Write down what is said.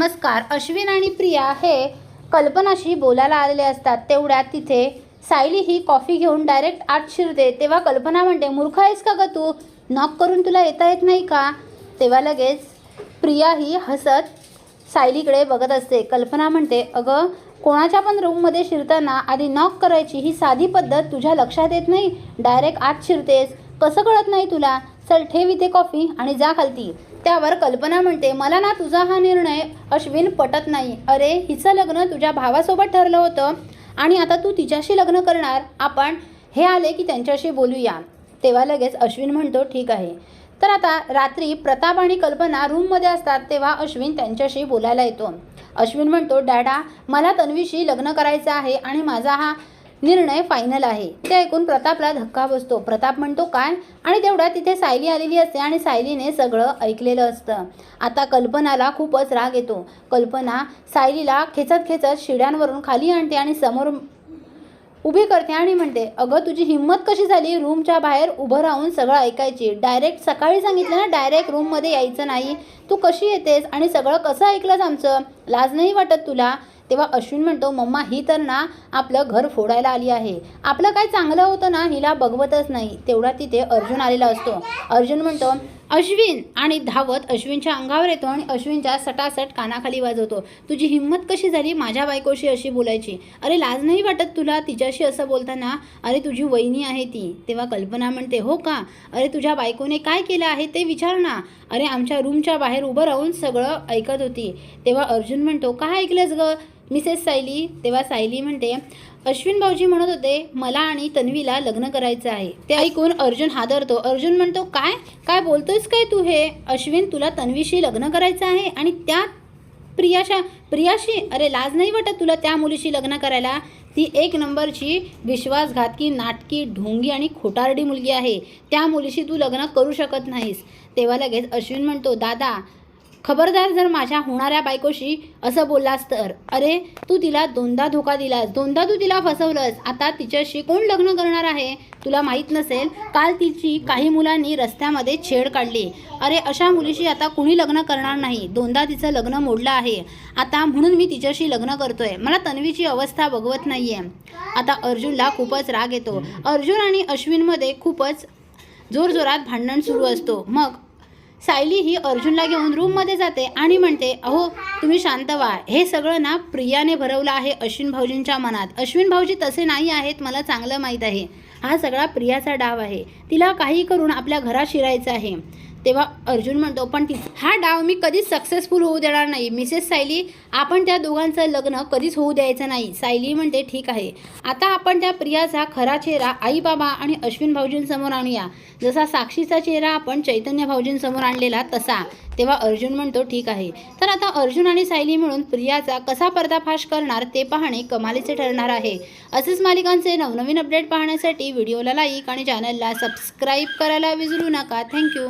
नमस्कार अश्विन आणि प्रिया हे कल्पनाशी बोलायला आलेले असतात. तेवढ्यात तिथे सायली ही कॉफी घेऊन डायरेक्ट आत शिरते. तेव्हा कल्पना म्हणते मूर्ख आहेस का ग तू? नॉक करून तुला येता येत नाही का? तेव्हा लगेच प्रिया ही हसत सायलीकडे बघत असते. कल्पना म्हणते अगं कोणाच्या पण रूममध्ये शिरताना आधी नॉक करायची ही साधी पद्धत तुझ्या लक्षात येत नाही? डायरेक्ट आत शिरतेस. कसं कळत नाही तुला? चल ठेव इथे कॉफी आणि जा खालती. त्यावर कल्पना म्हणते मला ना तुझा हा निर्णय अश्विन पटत नाही. अरे हिचं लग्न तुझ्या भावासोबत ठरलं होतं आणि आता तू तिच्याशी लग्न करणार. आपण हे आले की त्यांच्याशी बोलूया. तेव्हा लगेच अश्विन म्हणतो ठीक आहे. तर आता रात्री प्रताप आणि कल्पना रूममध्ये असतात तेव्हा अश्विन त्यांच्याशी बोलायला येतो. अश्विन म्हणतो डॅडा मला तन्वीशी लग्न करायचं आहे आणि माझा हा निर्णय फायनल आहे. ते ऐकून प्रतापला धक्का बसतो. प्रताप म्हणतो काय? आणि तेवढ्या तिथे सायली आलेली असते आणि सायलीने सगळं ऐकलेलं असतं. आता कल्पनाला खूपच राग येतो. कल्पना सायलीला खेचत खेचत शिड्यांवरून खाली आणते आणि समोर उभी करते आणि म्हणते अगं तुझी हिंमत कशी झाली? रूमच्या बाहेर उभं राहून सगळं ऐकायची. डायरेक्ट सकाळी सांगितलं ना डायरेक्ट रूममध्ये यायचं नाही. तू कशी येतेस आणि सगळं कसं ऐकलंस आमचं? लाज नाही वाटत तुला? तेव्हा अश्विन म्हणतो मम्मा ही तर ना आपलं घर फोडायला आली आहे. आपलं काय चांगलं होतं ना हिला बघवतच नाही. तेवढा तिथे अर्जुन आलेला असतो. अर्जुन म्हणतो अश्विन आणि धावत अश्विनच्या अंगावर येतो आणि अश्विनच्या सटासट कानाखाली वाजवतो. तुझी हिंमत कशी झाली माझ्या बायकोशी अशी बोलायची? अरे लाज नाही वाटत तुला तिच्याशी असं बोलताना? अरे तुझी वहिनी आहे ती. तेव्हा कल्पना म्हणते हो का? अरे तुझ्या बायकोने काय केलं आहे ते विचार ना. अरे आमच्या रूमच्या बाहेर उभं राहून सगळं ऐकत होती. तेव्हा अर्जुन म्हणतो काय ऐकलंस गं? मिसेस सायली तेव्हा सायली म्हणते अश्विन भाऊजी म्हणत होते मला आणि तन्वीला लग्न करायचं आहे. ते ऐकून अर्जुन हादरतो. अर्जुन म्हणतो काय? काय बोलतोयस काय तू हे? अश्विन तुला तन्वीशी लग्न करायचं आहे आणि त्या प्रियाशा प्रियाशी? अरे लाज नाही वाटत तुला त्या मुलीशी लग्न करायला? ती एक नंबरची विश्वासघातकी नाटकी ढोंगी आणि खोटारडी मुलगी आहे. त्या मुलीशी तू लग्न करू शकत नाहीस. तेव्हा लगेच अश्विन म्हणतो दादा खबरदार जर माझ्या होणाऱ्या बायकोशी असं बोललास तर? अरे तू तिला दोनदा धोका दिलास. दोनदा तू तिला फसवलंस. आता तिच्याशी कोण लग्न करणार आहे? तुला माहीत नसेल काल तिची काही मुलांनी रस्त्यामध्ये छेड काढली. अरे अशा मुलीशी आता कुणी लग्न करणार नाही. दोनदा तिचं लग्न मोडलं आहे. आता म्हणून मी तिच्याशी लग्न करतोय. मला तन्वीची अवस्था बघवत नाहीये. आता अर्जुनला खूपच राग येतो. अर्जुन आणि अश्विनमध्ये खूपच जोरजोरात भांडण सुरू असतो. मग सायली ही अर्जुनला घेऊन रूममध्ये जाते आणि म्हणते अहो तुम्ही शांत व्हा. हे सगळं ना प्रियाने भरवलं आहे अश्विन भाऊजींच्या मनात. अश्विन भाऊजी तसे नाही आहेत मला चांगलं माहीत आहे. हा सगळा प्रियाचा डाव आहे. तिला काही करून आपल्या घरात शिरायचं आहे. तेव्हा अर्जुन म्हणतो पण ती हा डाव मी कधीच सक्सेसफुल होऊ देणार नाही. मिसेस सायली आपण त्या दोघांचं लग्न कधीच होऊ द्यायचं नाही. सायली म्हणते ठीक आहे. आता आपण त्या प्रियाचा खरा चेहरा आई बाबा आणि अश्विन भाऊजींसमोर आणूया. जसा साक्षीचा चेहरा आपण चैतन्य भाऊजींसमोर आणलेला तसा. तेव्हा अर्जुन म्हणतो ठीक आहे. तर आता अर्जुन आणि सायली मिळून प्रियाचा कसा पर्दाफाश करणार ते पाहणे कमालीचे ठरणार आहे. असेच मालिकांचे नवनवीन अपडेट पाहण्यासाठी व्हिडिओला लाईक आणि चॅनलला सबस्क्राईब करायला विसरू नका. थँक्यू